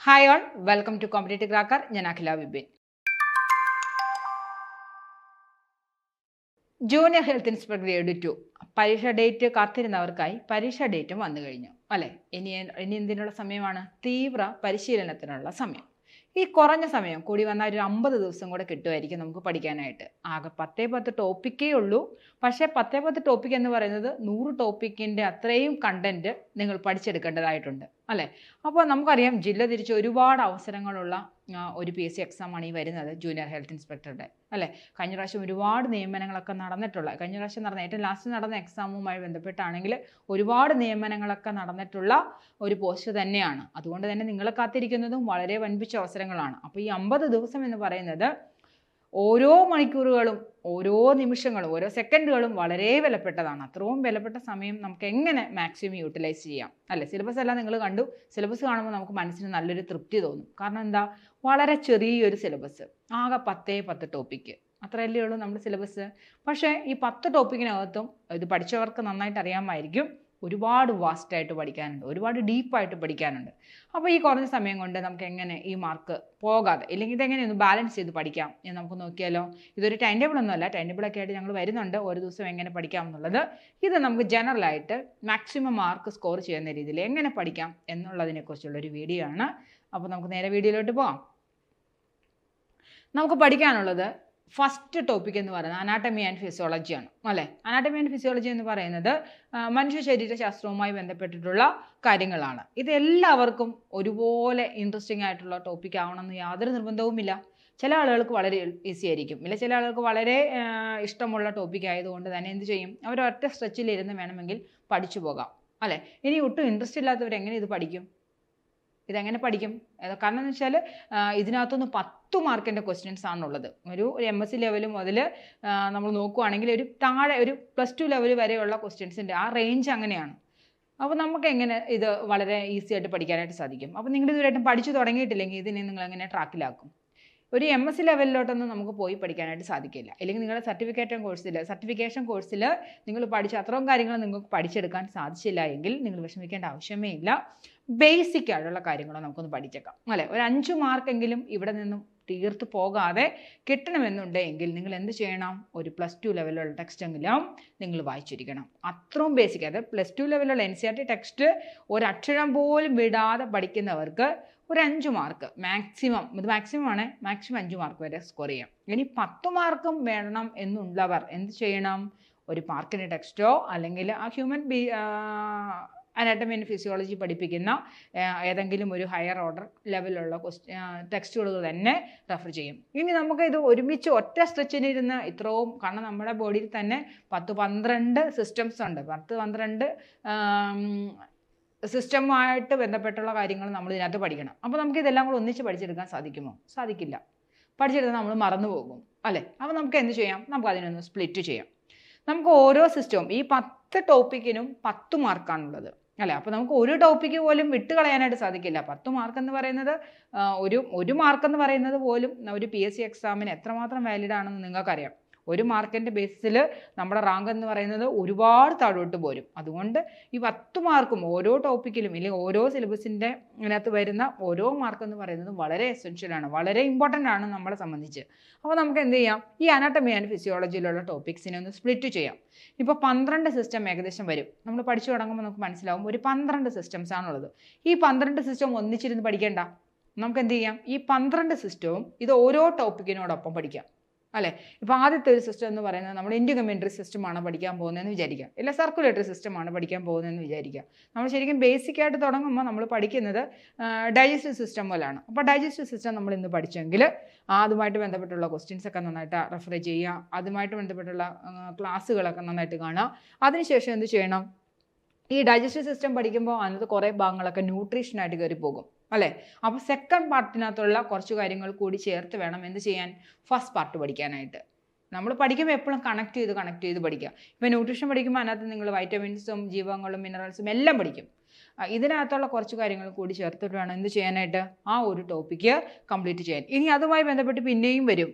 Hi all welcome to competitive cracker ഞാൻ Akhila Vipin. Junior health inspector grade two പരീക്ഷ date കാത്തിരുന്നവർക്കായി പരീക്ഷ ഡേറ്റും വന്നു കഴിഞ്ഞു. അല്ലേ? ഇനി ഇനി എന്തിനുള്ള സമയമാണ്? തീവ്ര പരിശീലനത്തിനുള്ള സമയം. ഈ കുറഞ്ഞ സമയം കൂടി വന്നാൽ ഒരു അമ്പത് ദിവസം കൂടെ കിട്ടുമായിരിക്കും നമുക്ക് പഠിക്കാനായിട്ട്. ആകെ പത്തേ പത്ത് ടോപ്പിക്കേ ഉള്ളൂ. പക്ഷേ പത്തേ പത്ത് ടോപ്പിക് എന്ന് പറയുന്നത് നൂറ് ടോപ്പിക്കിന്റെ അത്രയും കണ്ടന്റ് നിങ്ങൾ പഠിച്ചെടുക്കേണ്ടതായിട്ടുണ്ട്. അല്ലേ? അപ്പോൾ നമുക്കറിയാം ജില്ല തിരിച്ച് ഒരുപാട് അവസരങ്ങളുള്ള ഒരു പി എസ് സി എക്സാമാണ് ഈ വരുന്നത് ജൂനിയർ ഹെൽത്ത് ഇൻസ്പെക്ടറുടെ അല്ലേ? കഴിഞ്ഞ പ്രാവശ്യം ഒരുപാട് നിയമനങ്ങളൊക്കെ നടന്നിട്ടുള്ള കഴിഞ്ഞ പ്രാവശ്യം നടന്ന ഏറ്റവും ലാസ്റ്റ് നടന്ന എക്സാമുമായി ബന്ധപ്പെട്ടാണെങ്കിൽ ഒരുപാട് നിയമനങ്ങളൊക്കെ നടന്നിട്ടുള്ള ഒരു പോസ്റ്റ് തന്നെയാണ്. അതുകൊണ്ട് തന്നെ നിങ്ങൾ കാത്തിരിക്കുന്നതും വളരെ വൻപിച്ച അവസരങ്ങളാണ്. അപ്പോൾ ഈ അമ്പത് ദിവസം എന്ന് പറയുന്നത് ഓരോ മണിക്കൂറുകളും ഓരോ നിമിഷങ്ങളും ഓരോ സെക്കൻഡുകളും വളരെ വിലപ്പെട്ടതാണ്. അത്രയും വിലപ്പെട്ട സമയം നമുക്ക് എങ്ങനെ മാക്സിമം യൂട്ടിലൈസ് ചെയ്യാം? അല്ലേ? സിലബസ് എല്ലാം നിങ്ങൾ കണ്ടു. സിലബസ് കാണുമ്പോൾ നമുക്ക് മനസ്സിന് നല്ലൊരു തൃപ്തി തോന്നും. കാരണം എന്താ? വളരെ ചെറിയൊരു സിലബസ് ആകെ പത്തേ പത്ത് ടോപ്പിക്ക് അത്രയല്ലേ ഉള്ളൂ നമ്മുടെ സിലബസ് പക്ഷേ ഈ പത്ത് ടോപ്പിക്കിനകത്തും ഇത് പഠിച്ചവർക്ക് നന്നായിട്ട് അറിയാമായിരിക്കും. ഒരുപാട് വാസ്റ്റായിട്ട് പഠിക്കാനുണ്ട്. ഒരുപാട് ഡീപ്പായിട്ട് പഠിക്കാനുണ്ട്. അപ്പോൾ ഈ കുറഞ്ഞ സമയം കൊണ്ട് നമുക്ക് എങ്ങനെ ഈ മാർക്ക് പോകാതെ ഇല്ലെങ്കിൽ ഇതെങ്ങനെ ഒന്ന് ബാലൻസ് ചെയ്ത് പഠിക്കാം എന്ന് നമുക്ക് നോക്കിയാലോ? ഇതൊരു ടൈം ടേബിൾ ഒന്നുമല്ല. ടൈം ടേബിളൊക്കെ ആയിട്ട് ഞങ്ങൾ വരുന്നുണ്ട്. ഒരു ദിവസം എങ്ങനെ പഠിക്കാം എന്നുള്ളത്. ഇത് നമുക്ക് ജനറലായിട്ട് മാക്സിമം മാർക്ക് സ്കോർ ചെയ്യുന്ന രീതിയിൽ എങ്ങനെ പഠിക്കാം എന്നുള്ളതിനെക്കുറിച്ചുള്ള ഒരു വീഡിയോ ആണ്. അപ്പോൾ നമുക്ക് നേരെ വീഡിയോയിലോട്ട് പോകാം നമുക്ക് പഠിക്കാനുള്ളത് ഫസ്റ്റ് ടോപ്പിക് എന്ന് പറയുന്നത് അനാട്ടമി ആൻഡ് ഫിസിയോളജിയാണ് അല്ലേ? അനാട്ടമി ആൻഡ് ഫിസിയോളജി എന്ന് പറയുന്നത് മനുഷ്യ ശരീരശാസ്ത്രവുമായി ബന്ധപ്പെട്ടിട്ടുള്ള കാര്യങ്ങളാണ്. ഇത് എല്ലാവർക്കും ഒരുപോലെ ഇൻട്രസ്റ്റിംഗ് ആയിട്ടുള്ള ടോപ്പിക് ആവണമെന്ന് യാതൊരു നിർബന്ധവുമില്ല. ചില ആളുകൾക്ക് വളരെ ഈസി ആയിരിക്കും. ഇല്ല ചില ആളുകൾക്ക് വളരെ ഇഷ്ടമുള്ള ടോപ്പിക് ആയതുകൊണ്ട് തന്നെ എന്ത് ചെയ്യും? അവർ ഒറ്റ സ്ട്രെച്ചിൽ ഇരുന്ന് വേണമെങ്കിൽ പഠിച്ചു പോകാം അല്ലേ? ഇനി ഒട്ടും ഇൻട്രസ്റ്റ് ഇല്ലാത്തവർ എങ്ങനെ ഇത് പഠിക്കും? ഇതെങ്ങനെ പഠിക്കും? കാരണം എന്ന് വെച്ചാൽ ഇതിനകത്തുനിന്ന് പത്ത് മാർക്കിന്റെ ക്വസ്റ്റ്യൻസ് ആണുള്ളത്. ഒരു എം എസ് സി ലെവൽ മുതൽ നമ്മൾ നോക്കുവാണെങ്കിൽ ഒരു താഴെ ഒരു പ്ലസ് ടു ലെവൽ വരെയുള്ള ക്വസ്റ്റ്യൻസിന്റെ ആ റേഞ്ച് അങ്ങനെയാണ്. അപ്പോൾ നമുക്ക് എങ്ങനെ ഇത് വളരെ ഈസി ആയിട്ട് പഠിക്കാനായിട്ട് സാധിക്കും? അപ്പോൾ നിങ്ങൾ ഇതുവരെയായിട്ടും പഠിച്ചു തുടങ്ങിയിട്ടില്ലെങ്കിൽ ഇതിനെ നിങ്ങൾ എങ്ങനെ ട്രാക്കിലാക്കും ഒരു എം എസ് സി ലെവലിലോട്ടൊന്നും നമുക്ക് പോയി പഠിക്കാനായിട്ട് സാധിക്കില്ല. അല്ലെങ്കിൽ നിങ്ങളുടെ സർട്ടിഫിക്കേഷൻ കോഴ്സിൽ സർട്ടിഫിക്കേഷൻ കോഴ്സിൽ നിങ്ങൾ പഠിച്ച അത്രയും കാര്യങ്ങൾ നിങ്ങൾക്ക് പഠിച്ചെടുക്കാൻ സാധിച്ചില്ല എങ്കിൽ നിങ്ങൾ വിഷമിക്കേണ്ട ആവശ്യമേ ഇല്ല. ബേസിക് ആയിട്ടുള്ള കാര്യങ്ങൾ നമുക്കൊന്ന് പഠിച്ചേക്കാം. അല്ലെ? ഒരു അഞ്ച് മാർക്കെങ്കിലും ഇവിടെ നിന്നും തീർത്ത് പോകാതെ കിട്ടണമെന്നുണ്ടെങ്കിൽ നിങ്ങൾ എന്ത് ചെയ്യണം? ഒരു പ്ലസ് ടു ലെവലുള്ള ടെക്സ്റ്റ് എങ്കിലും നിങ്ങൾ വായിച്ചിരിക്കണം. അത്രയും ബേസിക് അതായത് plus two ലെവലുള്ള N C R T text ഒരക്ഷരം പോലും വിടാതെ പഠിക്കുന്നവർക്ക് ഒരു അഞ്ച് മാർക്ക് മാക്സിമം ഇത് മാക്സിമം ആണ്. മാക്സിമം അഞ്ച് മാർക്ക് വരെ സ്കോർ ചെയ്യാം. ഇനി പത്ത് മാർക്കും വേണം എന്നുള്ളവർ എന്ത് ചെയ്യണം? ഒരു പാർക്കിന്റെ ടെക്സ്റ്റോ അല്ലെങ്കിൽ ആ human B anatomy and physiology പഠിപ്പിക്കുന്ന ഏതെങ്കിലും ഒരു ഹയർ ഓർഡർ ലെവലുള്ള ക്വസ്റ്റ് ടെക്സ്റ്റുകൾ തന്നെ റെഫർ ചെയ്യും. ഇനി നമുക്ക് ഇത് ഒരുമിച്ച് ഒറ്റ സ്ട്രെച്ചിലിരുന്ന് ഇത്രയും കാരണം നമ്മുടെ ബോഡിയിൽ തന്നെ പത്ത് പന്ത്രണ്ട് സിസ്റ്റംസ് ഉണ്ട്. പത്ത് പന്ത്രണ്ട് സിസ്റ്റമായിട്ട് ബന്ധപ്പെട്ടുള്ള കാര്യങ്ങൾ നമ്മൾ ഇതിനകത്ത് പഠിക്കണം. അപ്പോൾ നമുക്ക് ഇതെല്ലാം കൂടെ ഒന്നിച്ച് പഠിച്ചെടുക്കാൻ സാധിക്കുമോ? സാധിക്കില്ല. പഠിച്ചെടുത്താൽ നമ്മൾ മറന്നു പോകും അല്ലേ? അപ്പോൾ നമുക്ക് എന്ത് ചെയ്യാം? നമുക്ക് അതിനൊന്ന് സ്പ്ലിറ്റ് ചെയ്യാം. നമുക്ക് ഓരോ സിസ്റ്റവും ഈ പത്ത് ടോപ്പിക്കിനും പത്ത് മാർക്കാണുള്ളത് അല്ലേ? അപ്പോൾ നമുക്ക് ഒരു ടോപ്പിക്ക് പോലും വിട്ട് കളയാനായിട്ട് സാധിക്കില്ല. പത്ത് മാർക്ക് എന്ന് പറയുന്നത് ഒരു ഒരു മാർക്ക് എന്ന് പറയുന്നത് പോലും ഒരു പി എസ് സി എക്സാമിന് എത്രമാത്രം വാലിഡ് ആണെന്ന് നിങ്ങൾക്കറിയാം. ഒരു മാർക്കിന്റെ ബേസിൽ നമ്മുടെ റാങ്ക് എന്ന് പറയുന്നത് ഒരുപാട് താഴോട്ട് പോരും. അതുകൊണ്ട് ഈ പത്ത് മാർക്കും ഓരോ ടോപ്പിക്കിലും ഇല്ലെങ്കിൽ ഓരോ സിലബസിന്റെ ഇതിനകത്ത് വരുന്ന ഓരോ മാർക്ക് എന്ന് പറയുന്നത് വളരെ എസെൻഷ്യലാണ് വളരെ ഇമ്പോർട്ടന്റ് ആണ് നമ്മളെ സംബന്ധിച്ച്. അപ്പോൾ നമുക്ക് എന്ത് ചെയ്യാം? ഈ അനാട്ടമി ആൻഡ് ഫിസിയോളജിയിലുള്ള ടോപ്പിക്സിനെ ഒന്ന് സ്പ്ലിറ്റ് ചെയ്യാം. ഇപ്പോൾ പന്ത്രണ്ട് സിസ്റ്റം ഏകദേശം വരും. നമ്മൾ പഠിച്ചു തുടങ്ങുമ്പോൾ നമുക്ക് മനസ്സിലാവും ഒരു പന്ത്രണ്ട് സിസ്റ്റംസ് ആണുള്ളത്. ഈ പന്ത്രണ്ട് സിസ്റ്റം ഒന്നിച്ചിരുന്ന് പഠിക്കേണ്ട. നമുക്ക് എന്ത് ചെയ്യാം? ഈ പന്ത്രണ്ട് സിസ്റ്റവും ഇത് ഓരോ ടോപ്പിക്കിനോടൊപ്പം പഠിക്കാം. അല്ലേ? ഇപ്പോൾ ആദ്യത്തെ ഒരു സിസ്റ്റം എന്ന് പറയുന്നത് നമ്മൾ ഇൻഡികമെന്ററി സിസ്റ്റമാണ് പഠിക്കാൻ പോകുന്നതെന്ന് വിചാരിക്കാം ഇല്ല സർക്കുലേറ്ററി സിസ്റ്റമാണ് പഠിക്കാൻ പോകുന്നതെന്ന് വിചാരിക്കാം നമ്മൾ ശരിക്കും ബേസിക്കായിട്ട് തുടങ്ങുമ്പോൾ നമ്മൾ പഠിക്കുന്നത് ഡൈജസ്റ്റീവ് സിസ്റ്റം പോലെയാണ് അപ്പോൾ ഡൈജസ്റ്റീവ് സിസ്റ്റം നമ്മൾ ഇന്ന് പഠിച്ചെങ്കിൽ അതുമായിട്ട് ബന്ധപ്പെട്ടുള്ള ക്വസ്റ്റ്യൻസ് ഒക്കെ നന്നായിട്ട് റെഫർ ചെയ്യുക അതുമായിട്ട് ബന്ധപ്പെട്ടുള്ള ക്ലാസ്സുകളൊക്കെ നന്നായിട്ട് കാണുക. അതിനുശേഷം എന്ത് ചെയ്യണം? ഈ ഡൈജസ്റ്റീവ് സിസ്റ്റം പഠിക്കുമ്പോൾ അതിനകത്ത് കുറേ ഭാഗങ്ങളൊക്കെ ന്യൂട്രീഷനായിട്ട് കയറി പോകും അല്ലേ? അപ്പോൾ സെക്കൻഡ് പാർട്ടിനകത്തുള്ള കുറച്ച് കാര്യങ്ങൾ കൂടി ചേർത്ത് വേണം എന്ത് ചെയ്യാൻ? ഫസ്റ്റ് പാർട്ട് പഠിക്കാനായിട്ട്. നമ്മൾ പഠിക്കുമ്പോൾ എപ്പോഴും കണക്ട് ചെയ്ത് കണക്ട് ചെയ്ത് പഠിക്കുക ഇപ്പോൾ ന്യൂട്രീഷൻ പഠിക്കുമ്പോൾ അതിനകത്ത് നിങ്ങൾ വൈറ്റമിൻസും ജീവങ്ങളും മിനറൽസും എല്ലാം പഠിക്കും. ഇതിനകത്തുള്ള കുറച്ച് കാര്യങ്ങൾ കൂടി ചേർത്തിട്ട് വേണം എന്ത് ചെയ്യാനായിട്ട്? ആ ഒരു ടോപ്പിക്ക് കംപ്ലീറ്റ് ചെയ്യാൻ. ഇനി അതുമായി ബന്ധപ്പെട്ട് പിന്നെയും വരും.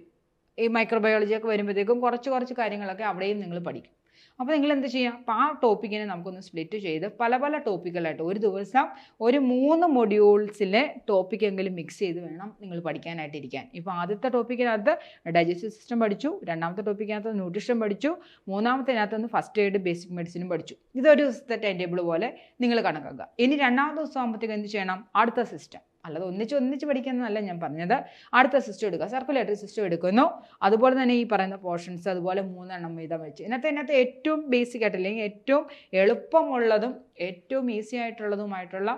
ഈ മൈക്രോബയോളജിയൊക്കെ വരുമ്പോഴത്തേക്കും കുറച്ച് കുറച്ച് കാര്യങ്ങളൊക്കെ അവിടെയും നിങ്ങൾ പഠിക്കും. അപ്പോൾ നിങ്ങൾ എന്ത് ചെയ്യുക അപ്പോൾ ആ ടോപ്പിക്കിനെ നമുക്കൊന്ന് സ്പ്ലിറ്റ് ചെയ്ത് പല പല ടോപ്പിക്കുകളായിട്ട് ഒരു ദിവസം ഒരു മൂന്ന് മൊഡ്യൂൾസിലെ ടോപ്പിക്കെങ്കിലും മിക്സ് ചെയ്ത് വേണം നിങ്ങൾ പഠിക്കാനായിട്ടിരിക്കാൻ. ഇപ്പോൾ ആദ്യത്തെ ടോപ്പിക്കിനകത്ത് ഡൈജസ്റ്റീവ് സിസ്റ്റം പഠിച്ചു രണ്ടാമത്തെ ടോപ്പിക്കിനകത്ത് ന്യൂട്രീഷൻ പഠിച്ചു മൂന്നാമത്തേനകത്ത് ഫസ്റ്റ് എയ്ഡ് ബേസിക് മെഡിസിനും പഠിച്ചു. ഇതൊരു ദിവസത്തെ ടൈം ടേബിൾ പോലെ നിങ്ങൾ കണക്കാക്കുക. ഇനി രണ്ടാമത്തെ ദിവസം ആകുമ്പോഴത്തേക്ക് എന്ത് ചെയ്യണം? അടുത്ത സിസ്റ്റം അല്ലാതെ ഒന്നിച്ച് ഒന്നിച്ച് പഠിക്കുന്നതല്ല ഞാൻ പറഞ്ഞത്. അടുത്ത സിസ്റ്റം എടുക്കുക. സർക്കുലേറ്ററി സിസ്റ്റം എടുക്കുന്നു. അതുപോലെ തന്നെ ഈ പറയുന്ന പോർഷൻസ് അതുപോലെ മൂന്നെണ്ണം വീതം വെച്ച്. ഇന്നത്തെ ഇതിനകത്ത് ഏറ്റവും ബേസിക് ആയിട്ട് അല്ലെങ്കിൽ ഏറ്റവും എളുപ്പമുള്ളതും ഏറ്റവും ഈസി ആയിട്ടുള്ളതുമായിട്ടുള്ള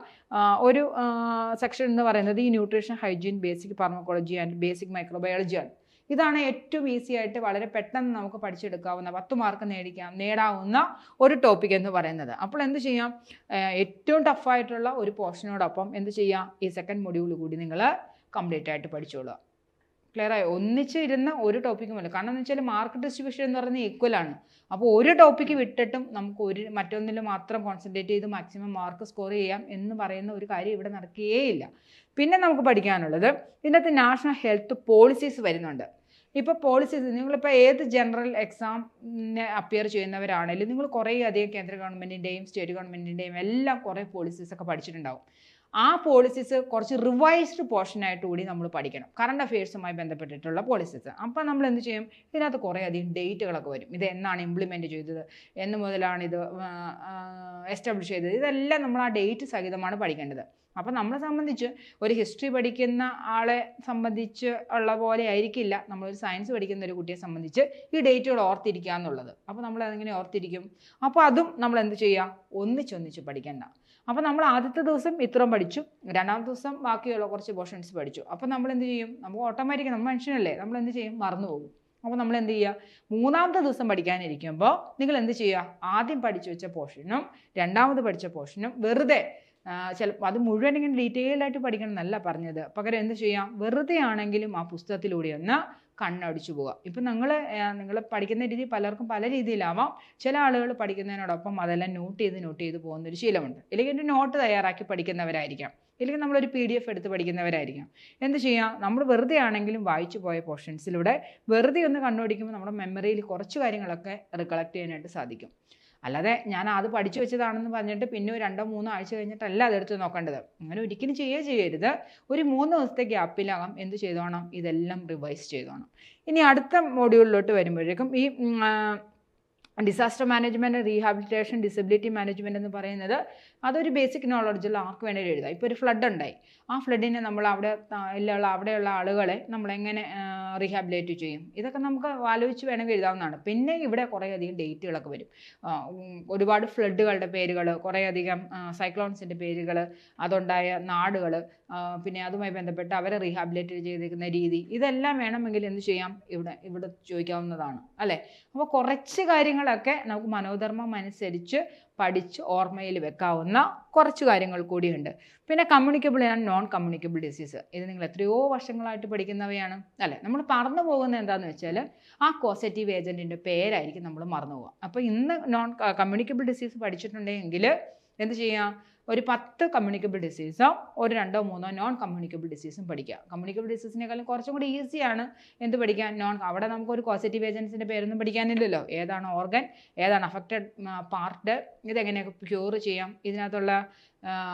ഒരു സെക്ഷൻ എന്ന് പറയുന്നത് ഈ nutrition hygiene basic pharmacology and basic മൈക്രോബയോളജിയാണ് ഇതാണ് ഏറ്റവും ഈസി ആയിട്ട് വളരെ പെട്ടെന്ന് നമുക്ക് പഠിച്ചെടുക്കാവുന്ന പത്ത് മാർക്ക് നേടിക്കാം നേടാവുന്ന ഒരു ടോപ്പിക് എന്ന് പറയുന്നത്. അപ്പോൾ എന്ത് ചെയ്യാം? ഏറ്റവും ടഫായിട്ടുള്ള ഒരു പോർഷനോടൊപ്പം എന്ത് ചെയ്യാം? ഈ സെക്കൻഡ് മൊഡ്യൂൾ കൂടി നിങ്ങൾ കംപ്ലീറ്റ് ആയിട്ട് പഠിച്ചോളുക. ക്ലിയർ ആയി. ഒന്നിച്ച് ഇരുന്ന ഒരു ടോപ്പിക്കുമല്ല കാരണം എന്ന് വെച്ചാൽ മാർക്ക് ഡിസ്ട്രിബ്യൂഷൻ എന്ന് പറയുന്നത് ഈക്വൽ ആണ്. അപ്പോൾ ഒരു ടോപ്പിക്ക് വിട്ടിട്ടും നമുക്ക് ഒരു മറ്റൊന്നിൽ മാത്രം കോൺസെൻട്രേറ്റ് ചെയ്ത് മാക്സിമം മാർക്ക് സ്കോർ ചെയ്യാം എന്ന് പറയുന്ന ഒരു കാര്യം ഇവിടെ നടക്കുകയേയില്ല. പിന്നെ നമുക്ക് പഠിക്കാനുള്ളത് ഇതിനകത്ത് നാഷണൽ ഹെൽത്ത് പോളിസീസ് വരുന്നുണ്ട്. ഇപ്പോൾ പോളിസീസ് നിങ്ങളിപ്പോൾ ഏത് ജനറൽ എക്സാമിന് അപ്പിയർ ചെയ്യുന്നവരാണെങ്കിലും നിങ്ങൾ കുറേ അധികം കേന്ദ്ര ഗവൺമെന്റിന്റെയും സ്റ്റേറ്റ് ഗവൺമെന്റിന്റെയും എല്ലാം കുറേ പോളിസീസൊക്കെ പഠിച്ചിട്ടുണ്ടാവും. ആ പോളിസീസ് കുറച്ച് റിവൈസ്ഡ് പോർഷനായിട്ട് കൂടി നമ്മൾ പഠിക്കണം. കറണ്ട് അഫയേഴ്സുമായി ബന്ധപ്പെട്ടിട്ടുള്ള പോളിസീസ് അപ്പോൾ നമ്മൾ എന്ത് ചെയ്യും? ഇതിനകത്ത് കുറേ അധികം ഡേറ്റുകളൊക്കെ വരും. ഇത് എന്നാണ് ഇംപ്ലിമെന്റ് ചെയ്തത്? എന്ന് മുതലാണ് ഇത് എസ്റ്റാബ്ലിഷ് ചെയ്തത്. ഇതെല്ലാം നമ്മൾ ആ ഡേറ്റ് സഹിതമാണ് പഠിക്കേണ്ടത്. അപ്പോൾ നമ്മളെ സംബന്ധിച്ച് ഒരു ഹിസ്റ്ററി പഠിക്കുന്ന ആളെ സംബന്ധിച്ച് ഉള്ള പോലെ ആയിരിക്കില്ല. നമ്മളൊരു സയൻസ് പഠിക്കുന്ന ഒരു കുട്ടിയെ സംബന്ധിച്ച് ഈ ഡേറ്റുകൾ ഓർത്തിരിക്കുക എന്നുള്ളത് അപ്പോൾ നമ്മൾ അതെങ്ങനെ ഓർത്തിരിക്കും? അപ്പോൾ അതും നമ്മൾ എന്ത് ചെയ്യുക ഒന്നിച്ചൊന്നിച്ച് പഠിക്കേണ്ട. അപ്പോൾ നമ്മൾ ആദ്യത്തെ ദിവസം ഇത്രയും പഠിച്ചു. രണ്ടാമത്തെ ദിവസം ബാക്കിയുള്ള കുറച്ച് പോർഷൻസ് പഠിച്ചു. അപ്പോൾ നമ്മൾ എന്ത് ചെയ്യും? നമുക്ക് ഓട്ടോമാറ്റിക് നമ്മൾ മനുഷ്യനല്ലേ. നമ്മൾ എന്ത് ചെയ്യും? മറന്നു പോകും. അപ്പോൾ നമ്മൾ എന്ത് ചെയ്യുക? മൂന്നാമത്തെ ദിവസം പഠിക്കാനിരിക്കുമ്പോൾ നിങ്ങൾ എന്ത് ചെയ്യുക? ആദ്യം പഠിച്ചു വെച്ച പോർഷനും രണ്ടാമത് പഠിച്ച പോർഷനും വെറുതെ ചിലപ്പോൾ അത് മുഴുവൻ ഇങ്ങനെ ഡീറ്റെയിൽഡ് ആയിട്ട് പഠിക്കണം എന്നല്ല പറഞ്ഞത്. പകരം എന്ത് ചെയ്യാം? വെറുതെ ആണെങ്കിലും ആ പുസ്തകത്തിലൂടെ ഒന്ന് കണ്ണടിച്ചു പോവുക. ഇപ്പം നിങ്ങൾ നിങ്ങൾ പഠിക്കുന്ന രീതി പലർക്കും പല രീതിയിലാവാം. ചില ആളുകൾ പഠിക്കുന്നതിനോടൊപ്പം അതെല്ലാം നോട്ട് ചെയ്ത് നോട്ട് ചെയ്ത് പോകുന്നൊരു ശീലമുണ്ട്. ഇല്ലെങ്കിൽ ഒരു നോട്ട് തയ്യാറാക്കി പഠിക്കുന്നവരായിരിക്കാം. ഇല്ലെങ്കിൽ നമ്മളൊരു പി ഡി എഫ് എടുത്ത് പഠിക്കുന്നവരായിരിക്കാം. എന്ത് ചെയ്യാം? നമ്മൾ വെറുതെ ആണെങ്കിലും വായിച്ചു പോയ പോർഷൻസിലൂടെ വെറുതെ ഒന്ന് കണ്ണോടിക്കുമ്പോൾ നമ്മുടെ മെമ്മറിയിൽ കുറച്ച് കാര്യങ്ങളൊക്കെ റിക്കളക്ട് ചെയ്യാനായിട്ട് സാധിക്കും. അല്ലാതെ ഞാൻ അത് പഠിച്ചു വെച്ചതാണെന്ന് പറഞ്ഞിട്ട് പിന്നെ രണ്ടോ മൂന്നോ ആഴ്ച കഴിഞ്ഞിട്ടല്ല അതെടുത്ത് നോക്കേണ്ടത്. അങ്ങനെ ഒരിക്കലും ചെയ്യുക ചെയ്യരുത്. ഒരു മൂന്ന് ദിവസത്തെ ഗ്യാപ്പിലാകാം എന്ത് ചെയ്തോണം ഇതെല്ലാം റിവൈസ് ചെയ്തോണം ഇനി അടുത്ത മോഡ്യൂളിലോട്ട് വരുമ്പോഴേക്കും ഈ disaster management rehabilitation disability management എന്ന് പറയുന്നത് അതൊരു ബേസിക് നോളജിൽ ആർക്ക് വേണേലും എഴുതാം. ഇപ്പോൾ ഒരു ഫ്ലഡ് ഉണ്ടായി. ആ ഫ്ലഡിനെ നമ്മൾ അവിടെ ഉള്ള അവിടെയുള്ള ആളുകളെ നമ്മൾ എങ്ങനെ റീഹാബിലേറ്റ് ചെയ്യും? ഇതൊക്കെ നമുക്ക് ആലോചിച്ച് വേണമെങ്കിൽ എഴുതാവുന്നതാണ്. പിന്നെ ഇവിടെ കുറേയധികം ഡേറ്റുകളൊക്കെ വരും. ഒരുപാട് ഫ്ലഡുകളുടെ പേരുകൾ കുറേയധികം സൈക്ലോൺസിന്റെ പേരുകൾ അതുണ്ടായ നാടുകൾ പിന്നെ അതുമായി ബന്ധപ്പെട്ട് അവരെ റീഹാബിലേറ്റ് ചെയ്തിരിക്കുന്ന രീതി ഇതെല്ലാം വേണമെങ്കിൽ എന്ത് ചെയ്യാം? ഇവിടെ ഇവിടെ ചോദിക്കാവുന്നതാണ്. അല്ലേ? അപ്പോൾ കുറച്ച് കാര്യങ്ങളൊക്കെ നമുക്ക് മനോധർമ്മം അനുസരിച്ച് പഠിച്ച് ഓർമ്മയിൽ വെക്കാവുന്ന കുറച്ച് കാര്യങ്ങൾ കൂടിയുണ്ട്. പിന്നെ communicable and non communicable disease ഇത് നിങ്ങൾ എത്രയോ വർഷങ്ങളായിട്ട് പഠിക്കുന്നവയാണ്. അല്ലേ? നമ്മൾ മറന്നു പോകുന്നത് എന്താണെന്ന് വെച്ചാൽ ആ കോസറ്റീവ് ഏജന്റിന്റെ പേരായിരിക്കും നമ്മൾ മറന്നു പോകുക അപ്പോൾ ഇന്ന് നോൺ കമ്മ്യൂണിക്കബിൾ ഡിസീസ് പഠിച്ചിട്ടുണ്ടെങ്കിൽ എന്ത് ചെയ്യാം? ഒരു പത്ത് കമ്മ്യൂണിക്കബിൾ ഡിസീസോ ഒരു രണ്ടോ മൂന്നോ നോൺ കമ്മ്യൂണിക്കബിൾ ഡിസീസും പഠിക്കുക. കമ്മ്യൂണിക്കബിൾ ഡിസീസിനേക്കാളും കുറച്ചും കൂടി ഈസിയാണ് എന്ത് പഠിക്കാൻ? നോൺ അവിടെ നമുക്ക് ഒരു പോസിറ്റീവ് ഏജൻസിന്റെ പേരൊന്നും പഠിക്കാനില്ലല്ലോ. ഏതാണ് ഓർഗൻ ഏതാണ് അഫക്റ്റഡ് പാർട്ട് ഇതെങ്ങനെയൊക്കെ ക്യൂർ ചെയ്യാം? ഇതിനകത്തുള്ള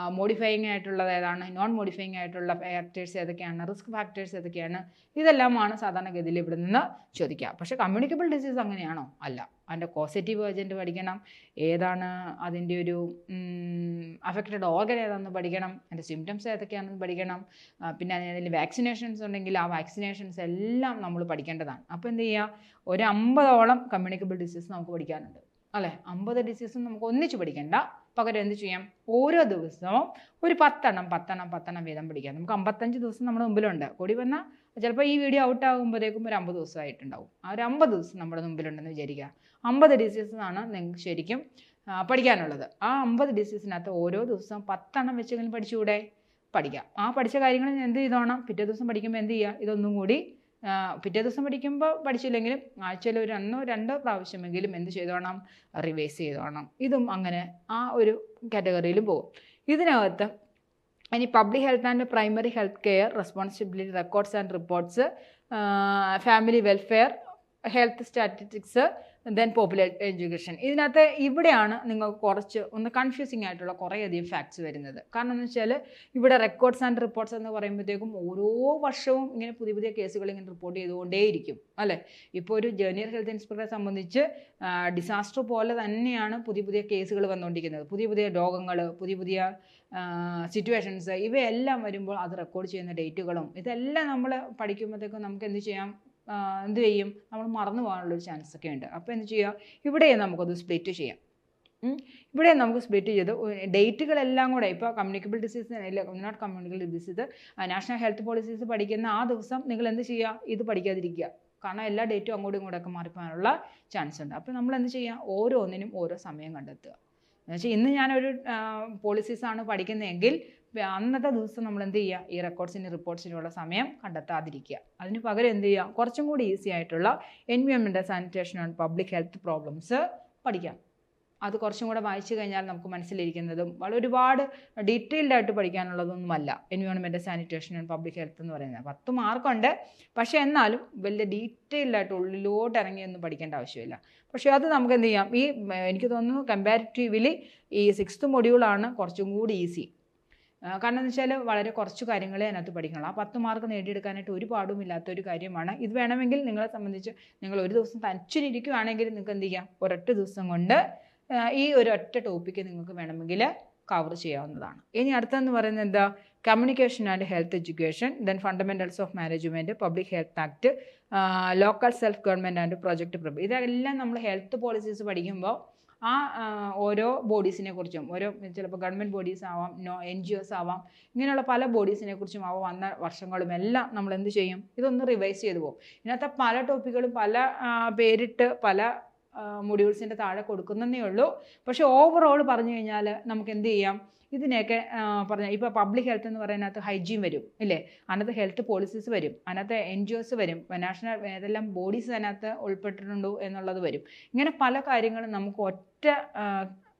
മോഡിഫൈയിങ് ആയിട്ടുള്ളത് ഏതാണ്? നോൺ മോഡിഫൈയിങ് ആയിട്ടുള്ള ഫാക്ടേഴ്സ് ഏതൊക്കെയാണ്? റിസ്ക് ഫാക്ടേഴ്സ് ഏതൊക്കെയാണ്? ഇതെല്ലാമാണ് സാധാരണഗതിയിൽ ഇവിടെ നിന്ന് ചോദിക്കുക. പക്ഷേ കമ്മ്യൂണിക്കബിൾ ഡിസീസ് അങ്ങനെയാണോ? അല്ല. അതിന്റെ കോസിറ്റീവ് ഏജന്റ് പഠിക്കണം. ഏതാണ് അതിന്റെ ഒരു അഫക്റ്റഡ് ഓർഗൻ ഏതാണെന്ന് പഠിക്കണം. അതിന്റെ സിംറ്റംസ് ഏതൊക്കെയാണെന്ന് പഠിക്കണം. പിന്നെ അതിൽ വാക്സിനേഷൻസ് ഉണ്ടെങ്കിൽ ആ വാക്സിനേഷൻസ് എല്ലാം നമ്മൾ പഠിക്കേണ്ടതാണ്. അപ്പോൾ എന്ത് ചെയ്യുക? ഒരു അമ്പതോളം കമ്മ്യൂണിക്കബിൾ ഡിസീസ് നമുക്ക് പഠിക്കാനുണ്ട്. അല്ലേ? അമ്പത് ഡിസീസും നമുക്ക് ഒന്നിച്ച് പഠിക്കണ്ട. പകരം എന്ത് ചെയ്യാം? ഓരോ ദിവസവും ഒരു പത്തെണ്ണം പത്തെണ്ണം പത്തെണ്ണം വീതം പിടിക്കാം നമുക്ക് അമ്പത്തഞ്ച് ദിവസം നമ്മുടെ മുമ്പിലുണ്ട്. കൂടി വന്നാൽ ചിലപ്പോൾ ഈ വീഡിയോ ഔട്ട് ആകുമ്പോഴേക്കും ഒരു അമ്പത് ദിവസമായിട്ടുണ്ടാവും ആ ഒരു അമ്പത് ദിവസം നമ്മുടെ മുമ്പിലുണ്ടെന്ന് വിചാരിക്കുക. അമ്പത് ഡിസീസാണ് നിങ്ങൾക്ക് ശരിക്കും പഠിക്കാനുള്ളത്. ആ അമ്പത് ഡിസീസിനകത്ത് ഓരോ ദിവസവും പത്തെണ്ണം വെച്ചെങ്കിലും പഠിച്ചുകൂടെ പഠിക്കാം. ആ പഠിച്ച കാര്യങ്ങൾ എന്ത് ചെയ്തോണം? പിറ്റേ ദിവസം പഠിക്കുമ്പോൾ എന്ത് ചെയ്യുക? ഇതൊന്നും കൂടി പിറ്റേ ദിവസം പഠിക്കുമ്പോൾ പഠിച്ചില്ലെങ്കിലും ആഴ്ചയിൽ ഒരു ഒന്നോ രണ്ടോ പ്രാവശ്യമെങ്കിലും എന്ത് ചെയ്തോണം? റിവൈസ് ചെയ്തോണം. ഇതും അങ്ങനെ ആ ഒരു കാറ്റഗറിയിലും പോകും. ഇതിനകത്ത് ഇനി public health and primary health care responsibility records and reports family welfare health statistics then popular education ഇതിനകത്ത് ഇവിടെയാണ് നിങ്ങൾക്ക് കുറച്ച് ഒന്ന് കൺഫ്യൂസിങ് ആയിട്ടുള്ള കുറേയധികം ഫാക്ട്സ് വരുന്നത്. കാരണം എന്ന് വെച്ചാൽ ഇവിടെ റെക്കോർഡ്സ് ആൻഡ് റിപ്പോർട്ട്സ് എന്ന് പറയുമ്പോഴത്തേക്കും ഓരോ വർഷവും ഇങ്ങനെ പുതിയ പുതിയ കേസുകൾ ഇങ്ങനെ റിപ്പോർട്ട് ചെയ്തുകൊണ്ടേയിരിക്കും. അല്ലേ? ഇപ്പോൾ ഒരു ജൂനിയർ ഹെൽത്ത് ഇൻസ്പെക്ടറെ സംബന്ധിച്ച് ഡിസാസ്റ്റർ പോലെ തന്നെയാണ് പുതിയ പുതിയ കേസുകൾ വന്നുകൊണ്ടിരിക്കുന്നത്. പുതിയ പുതിയ രോഗങ്ങൾ പുതിയ പുതിയ സിറ്റുവേഷൻസ് ഇവയെല്ലാം വരുമ്പോൾ അത് റെക്കോർഡ് ചെയ്യുന്ന ഡേറ്റുകളും ഇതെല്ലാം നമ്മൾ പഠിക്കുമ്പോഴത്തേക്കും നമുക്ക് എന്ത് ചെയ്യാം? എന്ത് ചെയ്യും? നമ്മൾ മറന്നു പോകാനുള്ളൊരു ചാൻസ് ഒക്കെ ഉണ്ട്. അപ്പോൾ എന്ത് ചെയ്യുക ഇവിടെ നമുക്കത് സ്പ്ലിറ്റ് ചെയ്യാം. ഇവിടെ നമുക്ക് സ്പ്ലിറ്റ് ചെയ്ത് ഡേറ്റുകളെല്ലാം കൂടെ ഇപ്പോൾ communicable disease not communicable disease national health policies പഠിക്കുന്ന ആ ദിവസം നിങ്ങൾ എന്ത് ചെയ്യുക? ഇത് പഠിക്കാതിരിക്കുക. കാരണം എല്ലാ ഡേറ്റും അങ്ങോട്ടും ഇങ്ങോട്ടൊക്കെ മാറിപ്പോകാനുള്ള ചാൻസ് ഉണ്ട്. അപ്പോൾ നമ്മൾ എന്ത് ചെയ്യുക? ഓരോന്നിനും ഓരോ സമയം കണ്ടെത്തുക. എന്നുവെച്ചാൽ ഇന്ന് ഞാനൊരു പോളിസീസാണ് പഠിക്കുന്നതെങ്കിൽ അന്നത്തെ ദിവസം നമ്മൾ എന്ത് ചെയ്യുക? ഈ റെക്കോർഡ്സിന് റിപ്പോർട്ട്സിനുള്ള സമയം കണ്ടെത്താതിരിക്കുക. അതിന് പകരം എന്ത് ചെയ്യുക? കുറച്ചും കൂടി ഈസി ആയിട്ടുള്ള എൻവയോൺമെന്റൽ sanitation and public health problems പഠിക്കാം. അത് കുറച്ചും കൂടെ വായിച്ചു കഴിഞ്ഞാൽ നമുക്ക് മനസ്സിലിരിക്കുന്നതും വളരെ ഒരുപാട് ഡീറ്റെയിൽഡ് ആയിട്ട് പഠിക്കാനുള്ളതൊന്നുമല്ല. എൻവയോൺമെന്റൽ സാനിറ്റേഷൻ ആൻഡ് പബ്ലിക് ഹെൽത്ത് എന്ന് പറയുന്നത്. പത്ത് മാർക്കുണ്ട് പക്ഷേ എന്നാലും വലിയ ഡീറ്റെയിൽഡ് ആയിട്ട് ഉള്ളിലോട്ട് ഇറങ്ങിയൊന്നും പഠിക്കേണ്ട ആവശ്യമില്ല. പക്ഷേ അത് നമുക്ക് എന്ത് ചെയ്യാം? ഈ എനിക്ക് തോന്നുന്നു കമ്പാരിറ്റീവ്ലി ഈ സിക്സ്ത് മൊഡ്യൂളാണ് കുറച്ചും കൂടി ഈസി കാരണം എന്ന് വെച്ചാൽ വളരെ കുറച്ച് കാര്യങ്ങളെ അതിനകത്ത് പഠിക്കണം. ആ പത്ത് മാർക്ക് നേടിയെടുക്കാനായിട്ട് ഒരു പാടുമില്ലാത്ത ഒരു കാര്യമാണ്. ഇത് വേണമെങ്കിൽ നിങ്ങളെ സംബന്ധിച്ച് നിങ്ങൾ ഒരു ദിവസം തനിച്ചിരിക്കുകയാണെങ്കിൽ നിങ്ങൾക്ക് എന്ത് ചെയ്യാം? ഒരൊറ്റ ദിവസം കൊണ്ട് ഈ ഒരൊറ്റ ടോപ്പിക്ക് നിങ്ങൾക്ക് വേണമെങ്കിൽ കവർ ചെയ്യാവുന്നതാണ്. ഇനി അടുത്തെന്ന് പറയുന്നത് എന്താ? Communication and health education then fundamentals of management public health act local self government and project prep ഇതെല്ലാം നമ്മൾ ഹെൽത്ത് പോളിസീസ് പഠിക്കുമ്പോൾ ആ ഓരോ ബോഡീസിനെ കുറിച്ചും ഓരോ ചിലപ്പോൾ ഗവൺമെന്റ് ബോഡീസ് ആവാം നോ എൻ ജി ഒസ് ആവാം ഇങ്ങനെയുള്ള പല ബോഡീസിനെ കുറിച്ചും അവ വന്ന വർഷങ്ങളും എല്ലാം നമ്മൾ എന്ത് ചെയ്യും? ഇതൊന്ന് റിവൈസ് ചെയ്തു പോകും ഇതിനകത്ത് പല ടോപ്പിക്കുകളും പല പേരിട്ട് പല മൊഡ്യൂൾസിന്റെ താഴെ കൊടുക്കുന്നതേ ഉള്ളൂ. പക്ഷേ ഓവറോൾ പറഞ്ഞു കഴിഞ്ഞാൽ നമുക്ക് എന്ത് ചെയ്യാം? ഇതിനെയൊക്കെ പറഞ്ഞ ഇപ്പോൾ പബ്ലിക് ഹെൽത്ത് എന്ന് പറയുന്നത് ഹൈജീൻ വരും ഇല്ലേ? അതിനകത്ത് ഹെൽത്ത് പോളിസീസ് വരും അതിനകത്ത് എൻ ജി ഒസ് വരും നാഷണൽ ഏതെല്ലാം ബോഡീസ് അതിനകത്ത് ഉൾപ്പെട്ടിട്ടുണ്ടോ എന്നുള്ളത് വരും. ഇങ്ങനെ പല കാര്യങ്ങളും നമുക്ക് ഒറ്റ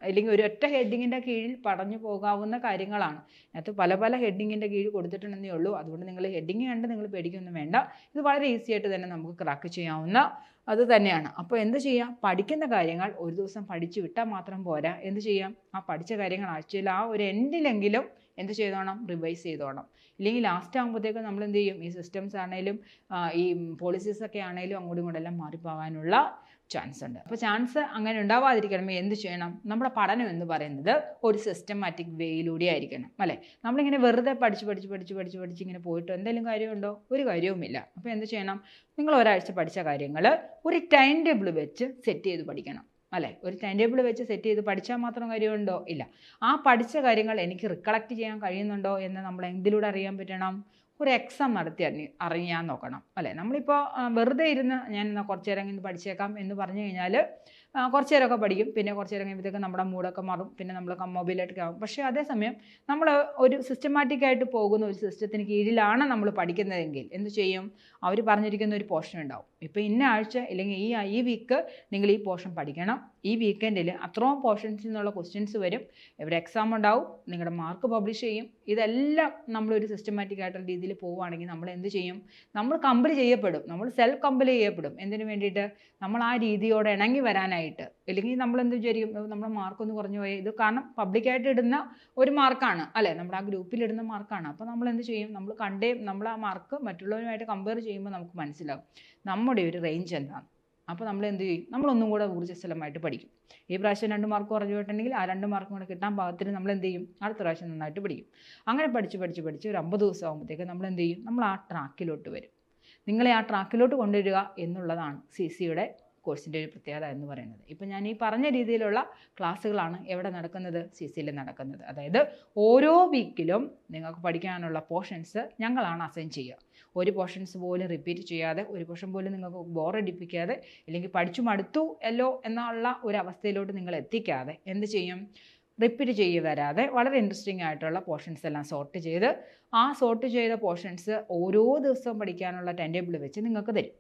അല്ലെങ്കിൽ ഒരു ഒറ്റ ഹെഡിങ്ങിന്റെ കീഴിൽ പറഞ്ഞു പോകാവുന്ന കാര്യങ്ങളാണ്. അതിനകത്ത് പല പല ഹെഡിങ്ങിന്റെ കീഴിൽ കൊടുത്തിട്ടുണ്ടെന്നേ ഉള്ളൂ. അതുകൊണ്ട് നിങ്ങൾ ഹെഡിങ് കണ്ട് നിങ്ങൾ പേടിക്കൊന്നും വേണ്ട. ഇത് വളരെ ഈസി ആയിട്ട് തന്നെ നമുക്ക് ക്രാക്ക് ചെയ്യാവുന്ന അത് തന്നെയാണ്. അപ്പോൾ എന്ത് ചെയ്യാം? പഠിക്കുന്ന കാര്യങ്ങൾ ഒരു ദിവസം പഠിച്ചു വിട്ടാൽ മാത്രം പോരാ. എന്ത് ചെയ്യാം? ആ പഠിച്ച കാര്യങ്ങൾ ആഴ്ചയിൽ ആ ഒരു എൻഡിലെങ്കിലും എന്ത് ചെയ്തോണം? റിവൈസ് ചെയ്തോണം. ഇല്ലെങ്കിൽ ലാസ്റ്റ് ആകുമ്പോഴത്തേക്കും നമ്മൾ എന്ത് ചെയ്യും? ഈ സിസ്റ്റംസ് ആണെങ്കിലും ഈ പോളിസീസ് ഒക്കെ ആണെങ്കിലും അങ്ങോട്ടും ഇങ്ങോട്ടും എല്ലാം മാറിപ്പോകാനുള്ള ചാൻസ് ഉണ്ട്. അപ്പോൾ ചാൻസ് അങ്ങനെ ഉണ്ടാവാതിരിക്കണമെങ്കിൽ എന്ത് ചെയ്യണം? നമ്മുടെ പഠനം എന്ന് പറയുന്നത് ഒരു സിസ്റ്റമാറ്റിക് വേയിലൂടെ ആയിരിക്കണം. അല്ലേ? നമ്മളിങ്ങനെ വെറുതെ പഠിച്ച് പഠിച്ച് പഠിച്ച് പഠിച്ച് പഠിച്ച് ഇങ്ങനെ പോയിട്ട് എന്തെങ്കിലും കാര്യമുണ്ടോ? ഒരു കാര്യവുമില്ല. അപ്പോൾ എന്ത് ചെയ്യണം? നിങ്ങൾ ഒരാഴ്ച പഠിച്ച കാര്യങ്ങൾ ഒരു ടൈം ടേബിൾ വെച്ച് സെറ്റ് ചെയ്ത് പഠിക്കണം. അല്ലേ? ഒരു ടൈം ടേബിൾ വെച്ച് സെറ്റ് ചെയ്ത് പഠിച്ചാൽ മാത്രം കാര്യമുണ്ടോ? ഇല്ല. ആ പഠിച്ച കാര്യങ്ങൾ എനിക്ക് റിക്കളക്ട് ചെയ്യാൻ കഴിയുന്നുണ്ടോ എന്ന് നമ്മൾ എന്തിലൂടെ അറിയാൻ പറ്റണം? ഒരു എക്സാം നടത്തി അറിഞ്ഞ് അറിയാൻ നോക്കണം. അല്ലേ? നമ്മളിപ്പോൾ വെറുതെ ഇരുന്ന് ഞാൻ കുറച്ചു നേരം ഇന്ന് പഠിച്ചേക്കാം എന്ന് പറഞ്ഞു കഴിഞ്ഞാൽ കുറച്ച് നേരമൊക്കെ പഠിക്കും. പിന്നെ കുറച്ച് നേരം കഴിയുമ്പോഴത്തേക്ക് നമ്മുടെ മൂഡൊക്കെ മാറും. പിന്നെ നമ്മൾ മൊബൈലായിട്ടൊക്കെ ആവും. പക്ഷേ അതേസമയം നമ്മൾ ഒരു സിസ്റ്റമാറ്റിക്കായിട്ട് പോകുന്ന ഒരു സിസ്റ്റത്തിന് കീഴിലാണ് നമ്മൾ പഠിക്കുന്നതെങ്കിൽ എന്ത് ചെയ്യും? അവർ പറഞ്ഞിരിക്കുന്ന ഒരു പോർഷൻ ഉണ്ടാവും. ഇപ്പോൾ ഇന്ന ആഴ്ച അല്ലെങ്കിൽ ഈ ഈ വീക്ക് നിങ്ങൾ ഈ പോർഷൻ പഠിക്കണം. ഈ വീക്കെൻഡിൽ അത്രയും പോർഷൻസിൽ നിന്നുള്ള ക്വസ്റ്റ്യൻസ് വരും. ഇവിടെ എക്സാം ഉണ്ടാവും. നിങ്ങളുടെ മാർക്ക് പബ്ലിഷ് ചെയ്യും. ഇതെല്ലാം നമ്മളൊരു സിസ്റ്റമാറ്റിക് ആയിട്ടുള്ള രീതിയിൽ പോവുകയാണെങ്കിൽ നമ്മൾ എന്ത് ചെയ്യും? നമ്മൾ കമ്പൽ ചെയ്യപ്പെടും. നമ്മൾ സെൽഫ് കമ്പൽ ചെയ്യപ്പെടും. എന്തിനു വേണ്ടിയിട്ട്? നമ്മൾ ആ രീതിയോടെ ഇണങ്ങി വരാനായിട്ട് അല്ലെങ്കിൽ നമ്മൾ എന്ത് വിചാരിക്കും നമ്മുടെ മാർക്ക് മാർക്കൊന്ന് കുറഞ്ഞു പോയി. ഇത് കാരണം പബ്ലിക്കായിട്ട് ഇടുന്ന ഒരു മാർക്കാണ് അല്ലേ? നമ്മുടെ ആ ഗ്രൂപ്പിൽ ഇടുന്ന മാർക്കാണ് അപ്പോൾ നമ്മൾ എന്ത് ചെയ്യും? നമ്മൾ കണ്ടേ നമ്മൾ ആ മാർക്ക് മറ്റുള്ളവരുമായിട്ട് കമ്പയർ ചെയ്യുമ്പോൾ നമുക്ക് മനസ്സിലാവും. നമ്മുടെ ഒരു റേഞ്ച് എന്താണ്? അപ്പോൾ നമ്മൾ എന്ത് ചെയ്യും? നമ്മളൊന്നും കൂടെ ഊർജസ്വലമായിട്ട് പഠിക്കും. ഈ പ്രാവശ്യം രണ്ട് മാർക്ക് കുറഞ്ഞു പോയിട്ടുണ്ടെങ്കിൽ ആ രണ്ട് മാർക്കും കൂടെ കിട്ടാൻ പാകത്തിന് നമ്മൾ എന്ത് ചെയ്യും? അടുത്ത പ്രാവശ്യം നന്നായിട്ട് പഠിക്കും. അങ്ങനെ പഠിച്ച് പഠിച്ച് പഠിച്ച് ഒരു അമ്പത് ദിവസം ആകുമ്പോഴത്തേക്ക് നമ്മൾ എന്ത് ചെയ്യും? നമ്മൾ ആ ട്രാക്കിലോട്ട് വരും. നിങ്ങളെ ആ ട്രാക്കിലോട്ട് കൊണ്ടുവരിക എന്നുള്ളതാണ് സി സിയുടെ കോഴ്സിന്റെ ഒരു പ്രത്യേകത എന്ന് പറയുന്നത്. ഇപ്പം ഞാൻ ഈ പറഞ്ഞ രീതിയിലുള്ള ക്ലാസ്സുകളാണ് എവിടെ നടക്കുന്നത്? സി സിയിൽ നടക്കുന്നത്. അതായത് ഓരോ വീക്കിലും നിങ്ങൾക്ക് പഠിക്കാനുള്ള പോർഷൻസ് ഞങ്ങളാണ് അസൈൻ ചെയ്യുക. ഒരു പോർഷൻസ് പോലും റിപ്പീറ്റ് ചെയ്യാതെ ഒരു പോർഷൻ പോലും നിങ്ങൾക്ക് ബോറടിപ്പിക്കാതെ അല്ലെങ്കിൽ പഠിച്ചു മടുത്തു അല്ലോ എന്നുള്ള ഒരു അവസ്ഥയിലോട്ട് നിങ്ങൾ എത്തിക്കാതെ എന്ത് ചെയ്യും? റിപ്പീറ്റ് ചെയ്യ വരാതെ വളരെ ഇൻട്രസ്റ്റിംഗ് ആയിട്ടുള്ള പോർഷൻസ് എല്ലാം സോർട്ട് ചെയ്ത് ആ സോർട്ട് ചെയ്ത പോർഷൻസ് ഓരോ ദിവസവും പഠിക്കാനുള്ള ടൈം ടേബിൾ വെച്ച് നിങ്ങൾക്ക് തരും.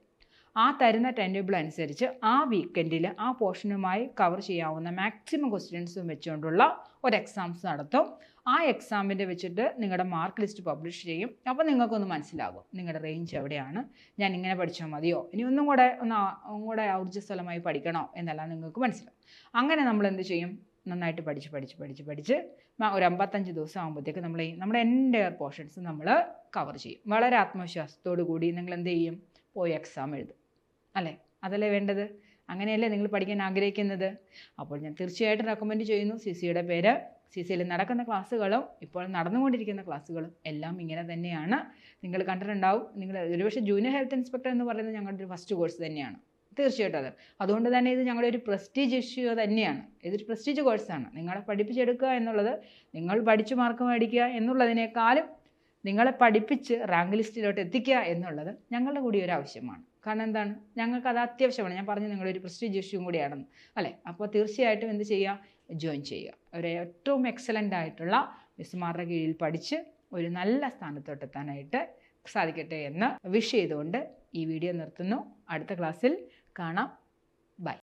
ആ തരുന്ന ടൈം അനുസരിച്ച് ആ വീക്കെൻഡിൽ ആ പോർഷനുമായി കവർ ചെയ്യാവുന്ന മാക്സിമം ക്വസ്റ്റ്യൻസും വെച്ചുകൊണ്ടുള്ള ഒരു എക്സാംസ് നടത്തും. ആ എക്സാമിന്റെ വെച്ചിട്ട് നിങ്ങളുടെ മാർക്ക് ലിസ്റ്റ് പബ്ലിഷ് ചെയ്യും. അപ്പോൾ നിങ്ങൾക്കൊന്ന് മനസ്സിലാകും നിങ്ങളുടെ റേഞ്ച് എവിടെയാണ്. ഞാൻ ഇങ്ങനെ പഠിച്ചാൽ മതിയോ? ഇനി ഒന്നും കൂടെ ഒന്ന് ആ- ഒന്നും കൂടെ ഊർജസ്വലമായി പഠിക്കണോ എന്നെല്ലാം നിങ്ങൾക്ക് മനസ്സിലാവും. അങ്ങനെ നമ്മൾ എന്ത് ചെയ്യും? നന്നായിട്ട് പഠിച്ച് പഠിച്ച് പഠിച്ച് പഠിച്ച് ഒരു അമ്പത്തഞ്ച് ദിവസം ആകുമ്പോഴത്തേക്ക് നമ്മൾ നമ്മുടെ എന്റെ പോർഷൻസ് നമ്മൾ കവർ ചെയ്യും. വളരെ ആത്മവിശ്വാസത്തോടു കൂടി നിങ്ങൾ എന്ത് ചെയ്യും? പോയി എക്സാം എഴുതും. അല്ലേ? അതല്ലേ വേണ്ടത്? അങ്ങനെയല്ലേ നിങ്ങൾ പഠിക്കാൻ ആഗ്രഹിക്കുന്നത്? അപ്പോൾ ഞാൻ തീർച്ചയായിട്ടും റെക്കമെൻഡ് ചെയ്യുന്നു. സി സിയുടെ പേര് സി സിയിൽ നടക്കുന്ന ക്ലാസ്സുകളും ഇപ്പോൾ നടന്നുകൊണ്ടിരിക്കുന്ന ക്ലാസ്സുകളും എല്ലാം ഇങ്ങനെ തന്നെയാണ്. നിങ്ങൾ കണ്ടിട്ടുണ്ടാവും. നിങ്ങൾ ഒരുപക്ഷെ ജൂനിയർ ഹെൽത്ത് ഇൻസ്പെക്ടർ എന്ന് പറയുന്നത് ഞങ്ങളുടെ ഒരു ഫസ്റ്റ് കോഴ്സ് തന്നെയാണ്. തീർച്ചയായിട്ടും അത്. അതുകൊണ്ട് തന്നെ ഇത് ഞങ്ങളുടെ ഒരു പ്രസ്റ്റീജ് ഇഷ്യൂ തന്നെയാണ്. ഇതൊരു പ്രസ്റ്റീജ് കോഴ്സാണ് നിങ്ങളെ പഠിപ്പിച്ചെടുക്കുക എന്നുള്ളത് നിങ്ങൾ പഠിച്ചു മാർക്ക് മേടിക്കുക എന്നുള്ളതിനേക്കാളും നിങ്ങളെ പഠിപ്പിച്ച് റാങ്ക് ലിസ്റ്റിലോട്ട് എത്തിക്കുക എന്നുള്ളത് ഞങ്ങളുടെ കൂടി ഒരു ആവശ്യമാണ്. കാരണം എന്താണ്? ഞങ്ങൾക്ക് അത് അത്യാവശ്യമാണ്. ഞാൻ പറഞ്ഞു നിങ്ങളൊരു പ്രസ്റ്റീജ് ഇഷ്യൂ കൂടിയാണെന്ന്. അല്ലേ? അപ്പോൾ തീർച്ചയായിട്ടും എന്ത് ചെയ്യുക? ജോയിൻ ചെയ്യുക. ഒരു ഏറ്റവും എക്സലന്റ് ആയിട്ടുള്ള മിസ്സുമാരുടെ കീഴിൽ പഠിച്ച് ഒരു നല്ല സ്ഥാനത്തോട്ടെത്താനായിട്ട് സാധിക്കട്ടെ എന്ന് വിഷ് ചെയ്തുകൊണ്ട് ഈ വീഡിയോ നിർത്തുന്നു. അടുത്ത ക്ലാസ്സിൽ കാണാം.